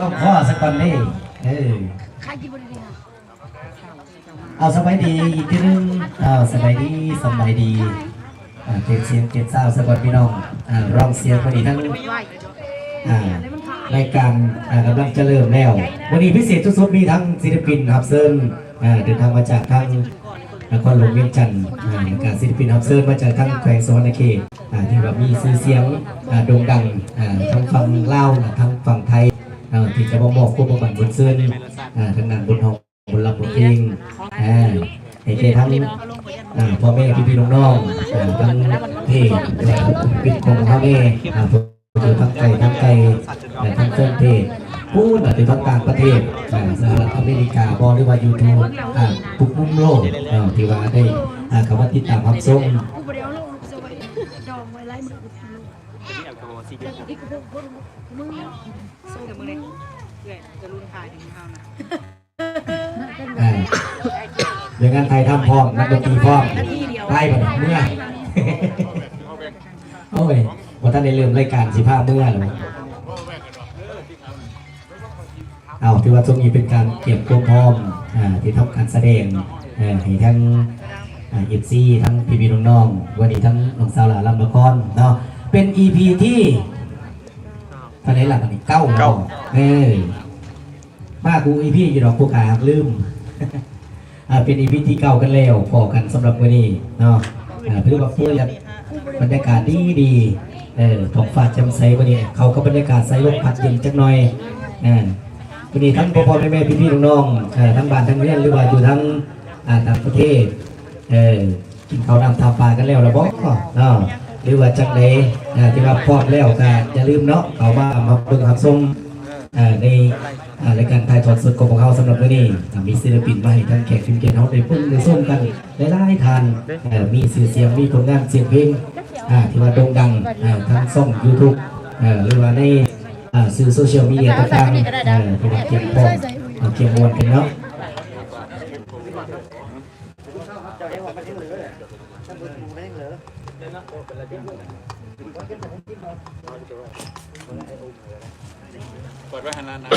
ต้องข้อสักก่อนนี่เออเอาสบายดีอีกทีนึงเอาสบายดีสบายดีอ่าเก็บเสียงเก็บซาสักก่อนพี่น้องอ่าร้องเสียงวันนี้ทั้งอ่ารายการอ่ากำลังจะเริ่มแล้ว วันนี้พิเศษสุดมีทั้งศิลปินครับเซิร์นอ่าเดินทางมาจากทาง นครหลงเวียงจันทร์อ่าแล้วการศิลปินครับเซิร์นมาจากทั้งแขวงสวรรณเขตอ่าที่แบบมีชื่อเสียงอ่าโด่งดังทั้งฝั่งลาวทั้งฝั่งไทยที่จะบอกบอกผู้ประบันบนเสื้อนี่อ่าทางด้านบนห้องบนลำบนเองอ่าให้เจทั้งพ่อแม่พี่พี่น้องน้องๆทั้งเพจปิดของพ่อแม่ผู้ดูทั้งไกลทั้งไกลและทั้งเฟซเพจ พูดถึงทั้งต่างประเทศอ่าสหรัฐอเมริกาบอหรือว่ายูทูบอ่าทุกมุมโลกอ่าที่ว่าได้อ่าคำว่าติดตามรับชมกูบ่ได้เอาลงสวัสดีดองไว้ไล่มือกูทำลูกแต่อีกพวกพวกมึงสู้แต่มึมึงงเลเนี่ยยเกิดจะรุ่นถ่ายถึงข้าวนะอ่าเรื่องงานไทยทำพร้อมนักดนตรีพร้อมไล่แบบเมื่อ โอ้ยว่าท่านได้เริ่มรายการสิภาพเมื่อหรือ เอาที่ว่าตรงนี้เป็นการเก็บตัวพร้อมอ่าที่ทำการแสดงเอ่อให้ทั้งเอฟซีทั้งพี่พี่น้องๆวันนี้ทั้งน้องสาวหลานลำละครเนาะเป็น EP ที่ตอนนี้หลังอันนี้เก้าเก้าเออมากู EP อยู่ดอกกูขาลืมอ่าเป็น EP ที่เก้ากันแล้วพอกันสำหรับวันนี้เนาะอ่าเพื่อว่าเพื่อนบรรยากาศดีดีๆเออท้องฟ้าแจ่มใสวันนี้เขาก็บรรยากาศใสลมพัดเย็นจักหน่อยเอ่า วันนี้ทั้งพ่อพ่อแม่แม่พี่พี่น้องๆเอ่อทั้งบ้านทั้งเรียนหรือว่าอยู่ทั้งต่างประเทศเออกินข้าวน้ำทาปลากันแล้วระบอกเนาะหรือว่าจังใดที่ว่าพร้อมแล้วก็อย่าลืมเนาะเขามามาเบิ่งรับชมอ่าในรายการถ่ายทอดสดของพวกเขาสำหรับวันนี้มีศิลปินมาให้ทั้งแขกทีมเกียรติเขาได้เพิ่งได้ส้มกันหลายๆทานมีสื่อเสียงมีผลงานเสียงเพลงที่ว่าโด่งดังอ่าทั้งช่อง YouTube อ่าหรือว่าใน อ่าสื่อโซเชียลมีเดียต่างๆอ่าที่ว่าเกี่ยวข้องอ่าเกี่ยวมวลกันเนาะเปิดไว้หันหน้านะ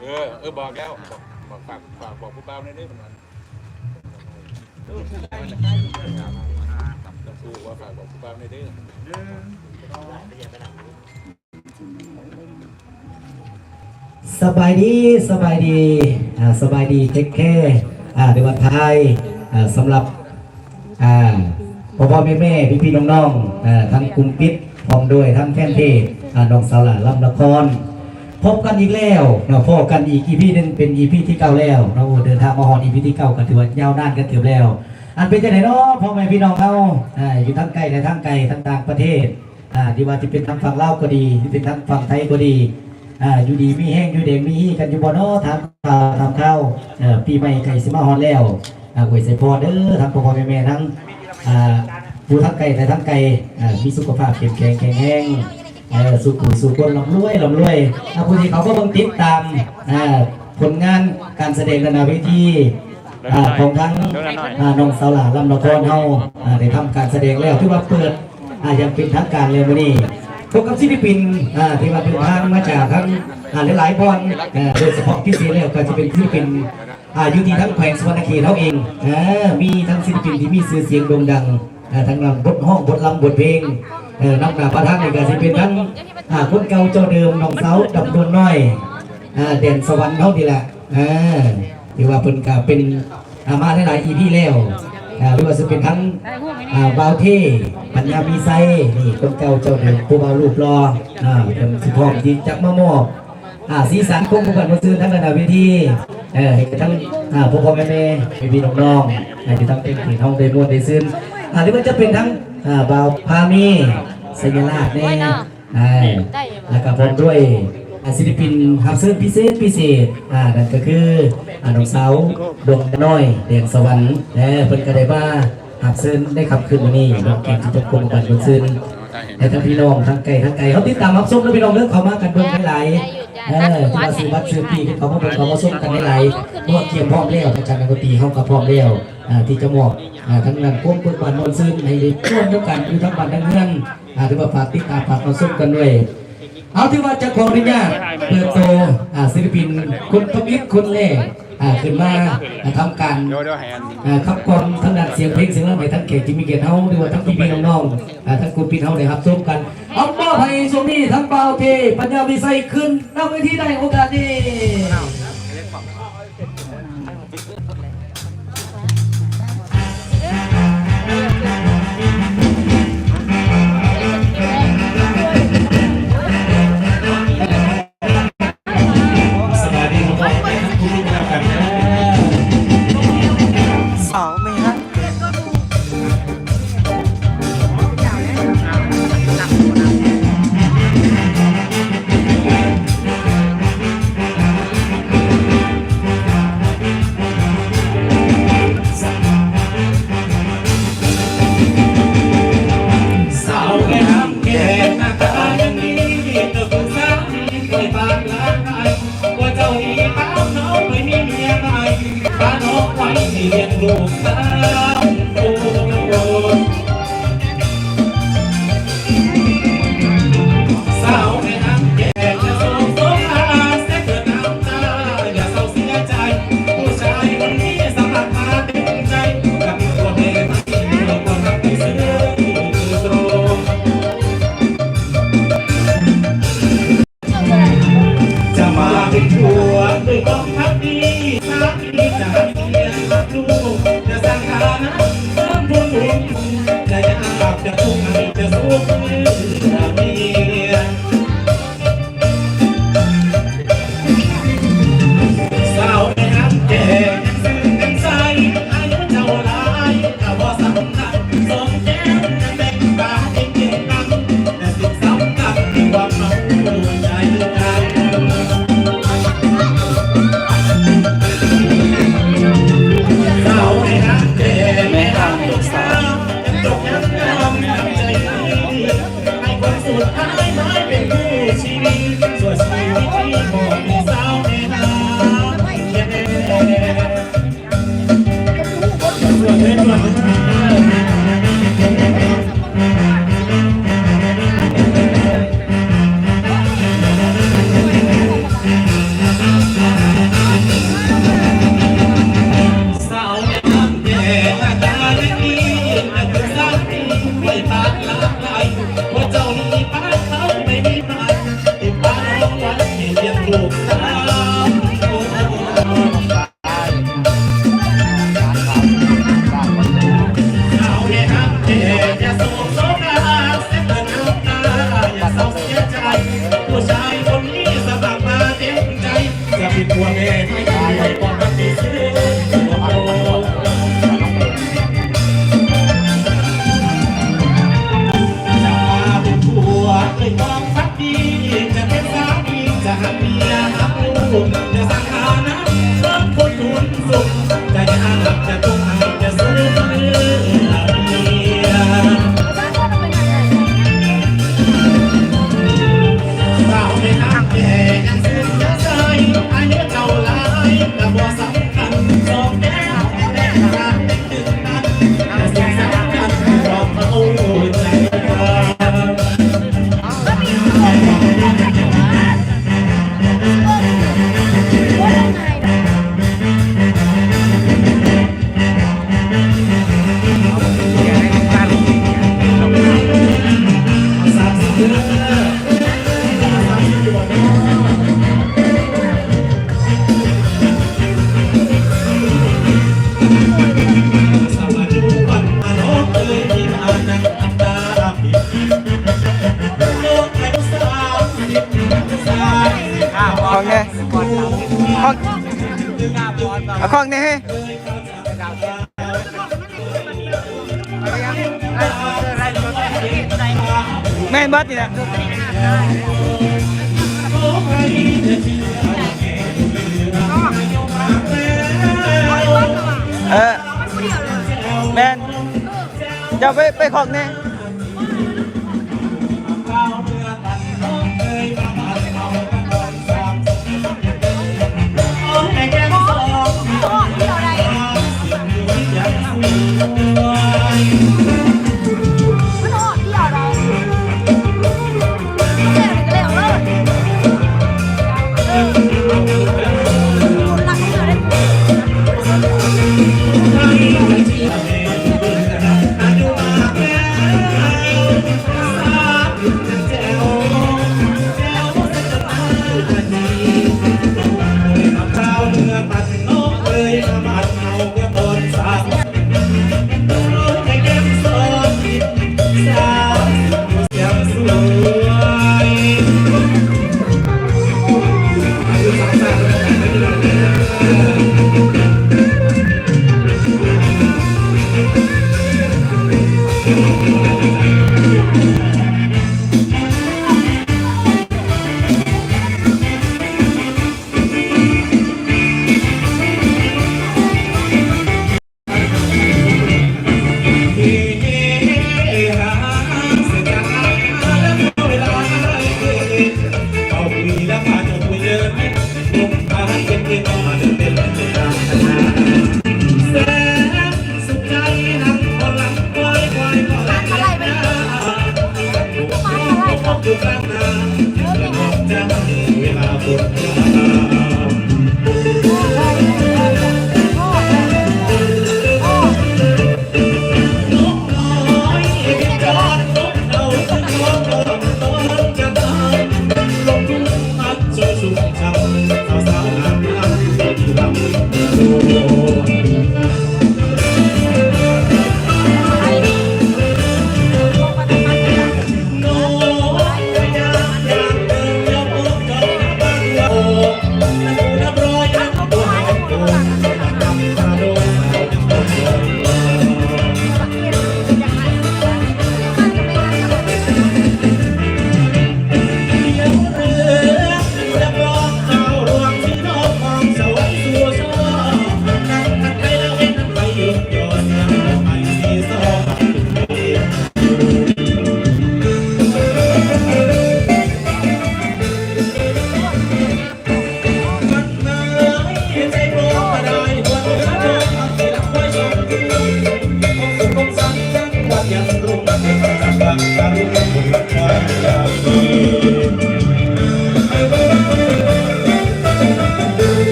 เออ เออ บอกแล้ว บอกบอกฝากฝากบอกผู้เบาในอยเด้อมันสู้ว่าฝากบอกผู้เบาในอยเด้อ สบายดีสบายดีอ่าสบายดีเทคแค่อ่าในวันไทยอ่าสำหรับอ่าพ่อพ่อแม่แม่พี่พี่น้องๆอ่าทั้งกลุ่มปิดพร้อมด้วยทั้งแฟนเพอ่าน้องสาวหลานลำละคร พบกันอีกแล้วเนาะพบกันอีกอีพีหนึงเป็นอีพีที่เก้าแล้วเราเดินทางมาฮอดอีพีที่เก้าก็ถือว่ายาวนานกันเกือบแล้ว อันเป็นจังไหนเนาะพ่อแม่พี่น้องเราอ่าอยู่ทั้งไกลและทั้งไกลทั้งต่างประเทศ อ่าที่ว่าที่เป็นทางฝั่งลาวก็ดีที่เป็นทางฝั่งไทยก็ดีอ่าอยู่ดีมีแห้งอยู่เด็กมีฮีกันอยู่บ่เนาะถามข่าวถามข้าวเอ่อปีใหม่ไก่สิมาฮอดแล้วอ่าหวยใส่พอเด้อทั้งพ่อพ่อแม่แม่ทั้งอ่าผู้ทั้งไกลแต่ทั้งไกลอ่ามีสุขภาพเข้มแข็งแข็งแรงเออสุขุสุขคนลำรวยลำรวยอาผู้ที่เขาก็เบิ่งติดตามอ่าผลงานการแสดงนานาเวทีอ่าของทั้งอ่าน้องสาวหลาลำละครเฮาอ่าได้ทำการแสดงแล้วที่ว่าเปิด อายังเป็นทางการเลยวันนี้พบกับศิลปินอ่าที่ว่าเดินทางมาจากทั้งอ่าหลายๆบอลอ่าโดยเฉพาะพิเศษแล้วก็จะเป็นศิลปินอ่ายู่ที่ทั้งแขวงสวรรณเขตเขาเองอ่ามีทั้งศิลปินที่มีชื่อเสียงโด่งดังอ่าทั้งนำบทห้องบทลำบทเพลงเออนักหนาประทักนี่ก็สิเป็นทั้งอ่าคนเก่าเจ้าเดิมน้องเสาดำดวนน้อยอ่าเด่นสวรรค์เขาดีแหละอ่าที่ว่าเพิ่นก็เป็นอามาหลายอีพีแล้ว อ่าหรือว่าจะเป็นทั้งอ่าบาวเท่ปัญญามีไซนี่คนเก่าเจ้าเดิมผู้บ่าวรูปรออ่าเป็นสิพร้อมที่จะมามอบอ่าสีสันคงผู้กันมาซื้อทั้งระดับเวทีเออให้ทั้งอ่าพ่อพ่อแม่แม่พี่พี่น้องๆให้ที่ทั้งเป็นที่ท้องได้ม่วนได้ซึ้นอ่าหรือว่าจะเป็นทั้งอ่าบ่าวพามีสัญลักษณ์แน่อ่าแล้วก็พร้อมด้วยอ่า ศิลปินฮับเซิร์พิเศษพิเศษอ่านั่นก็คืออ่าน้องสาวดวงน้อยแดงสวรรค์และเพิ่นก็ได้ว่าฮับเซิร์ได้ขับขึ้นมานี่น้องแกงที่จะกลมกันบนซึ้งและทั้งพี่น้องทั้งไกลทั้งไกลเขาติดตามรับชมแล้วพี่น้องเลือกเขามากันเบิ่งหลายเออที่ว่าซื้อวัดซื้อปีเขามาเป็นเขามาส้มกันไหลเพราะเกี่ยมพร้อมแล้วอาจารย์นักดนตรีเขาก็พร้อมแล้วที่จะหมอบทั้งนั้นควบคุมการมนซึ้งให้ร่วมด้วยกันอยู่ทั้งบ้านทั้งเมืองถือว่าฝากติดตามฝากมาส้มกันด้วย เอาที่ว่าจะขออนุญาตเปิดโตศิลปินคุณทวิทย์คุณเล่ขึ้นมาทำการขับกลอมทางด้านเสียงเพลงเสียงร้องไปทั้งเขตจิมีเกตเฮาด้วยว่าทั้งพี่พี่น้องๆทั้งกลุ่มพี่เฮาเลยครับร่วมกันเอาบ้าให้ชมนี่ทั้งเบาเทปัญญาวิสัยขึ้นนำไปที่ได้โอกาสนี้ 来我走一半 เอาของนี่ให้แม่นบัดนี่แะเออแมนจะไปไปของนี่ Havana.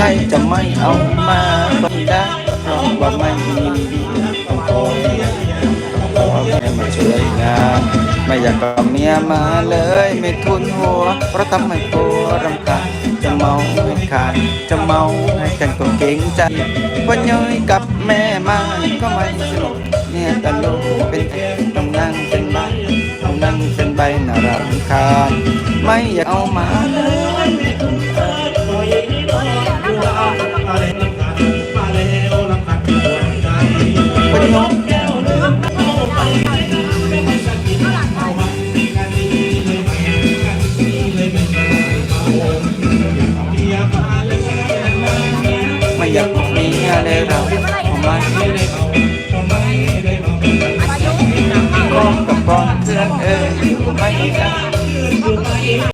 ช่จะไม่เอามาบังดาเพราะว่าไม่มีคอยขอแม่มาช่วยงานไม่อยากกับเมียมาเลย ไม่ทุนหัว เพราะทำให้ตัวรำคาญจะเมาให้ขาดจะเมาให้กันก็เก่งใจวันย้อยกับแม่มาก็ไม่สนุกเนี่ยตลกเป็นต้องนั่งเป็นบ้านต้องนั่งเป็นใบน่ารำคาญไม่อยากเอามาเลย ไม่สดีครัไม่อยากมีอะไรเราของมันกล้องกับก้องเพื่อนเอ้ไม่ได้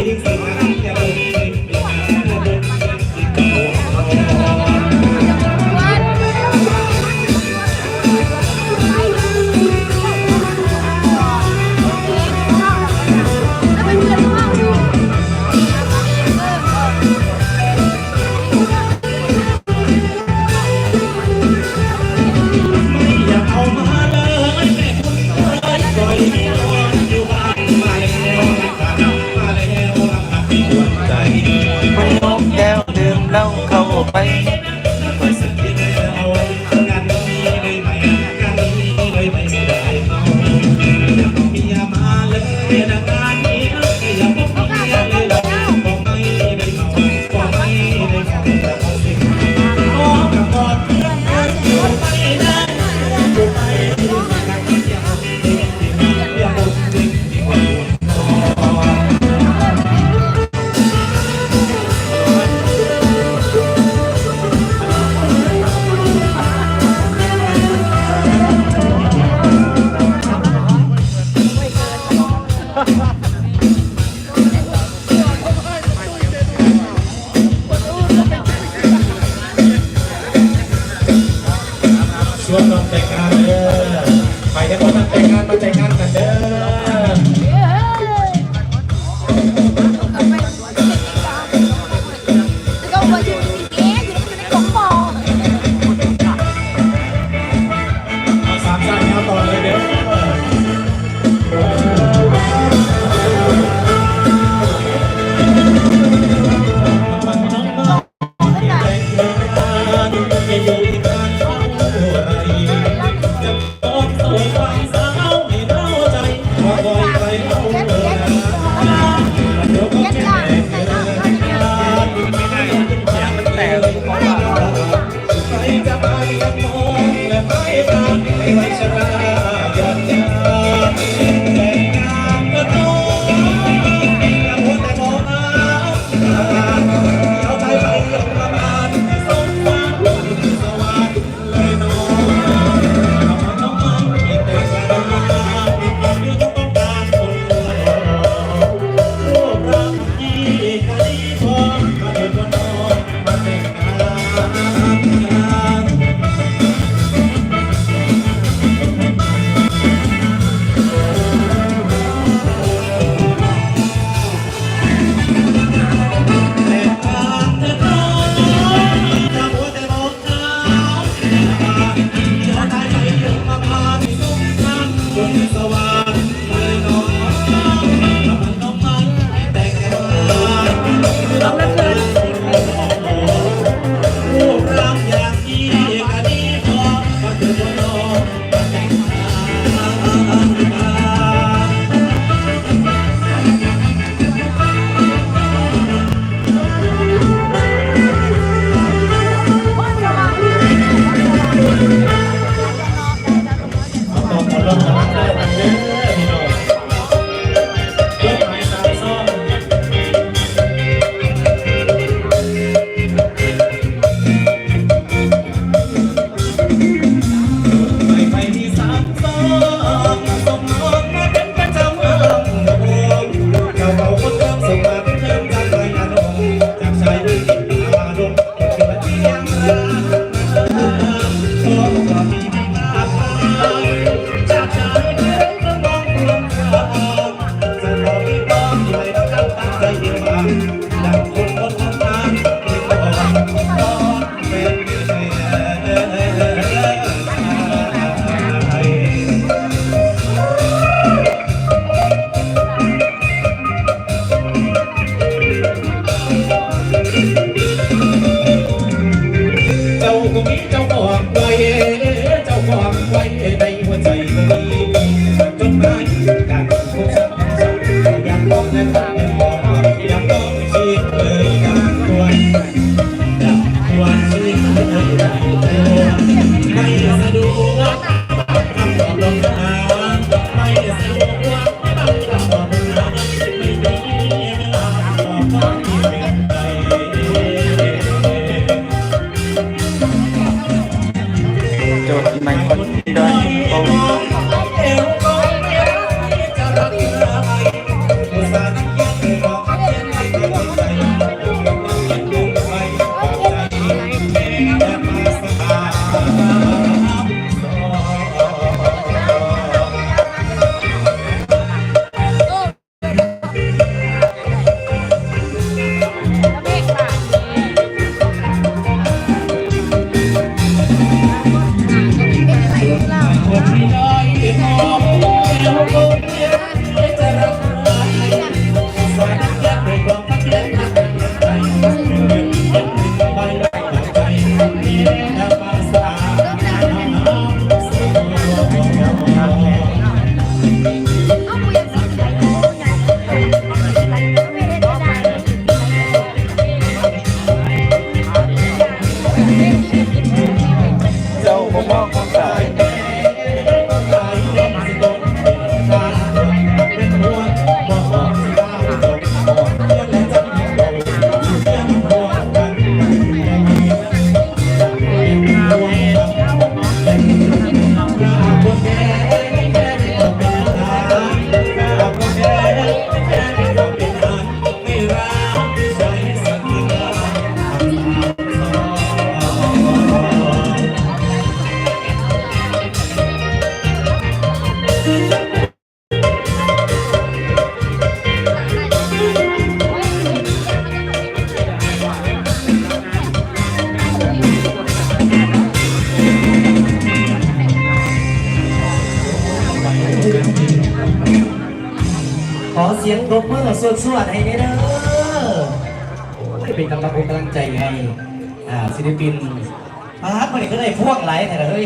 มาฮัทมาเนี่ก็ได้พวกไหลายแต่ละเฮ้ย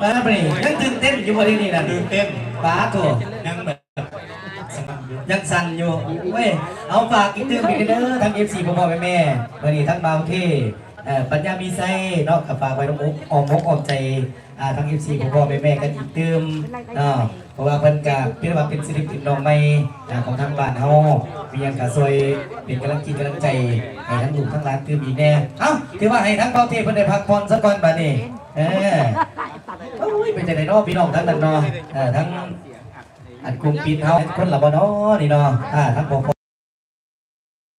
มาฮัทมาเนี่ยังตื่นเต้นอยู่บริเวณนี้นะตื่นเต้นป้าโถยังแบบสมัครอยู่ยังสั่นอยู่เว้ยเอาฝากอีกตื่นอีกเด้อทั้ง FC พ่อพ่อแม่แม่วันนี้ทั้งบาวเท่เอ่อปัญญามีไส้เนาะกับฝากไว้น้องอกออมมกออมใจ อ่าทั้ง FC พ่อพ่อแม่แม่กันอีกเติมเนาะเพราะว่าเพิ่นก็เป็นว่าเป็นศิลปินน้องใหม่อ่าของทางบ้านเฮามีหยังก็ช่วยเป็นกำลังจิตกำลังใจให้ทั้งลูกทั้งหลานตื่นอีกแน่เอ้าถือว่าให้ทั้งเบาเท่เพิ่นได้พักผ่อนซะก่อนบัดนี้เออโอ้ยเป็นจังไดเนาะพี่น้องทั้งนั้นเนาะเออทั้งอันกลุ่มปินเฮาคนละบ่เนาะนี่เนาะอ่าทั้งบ่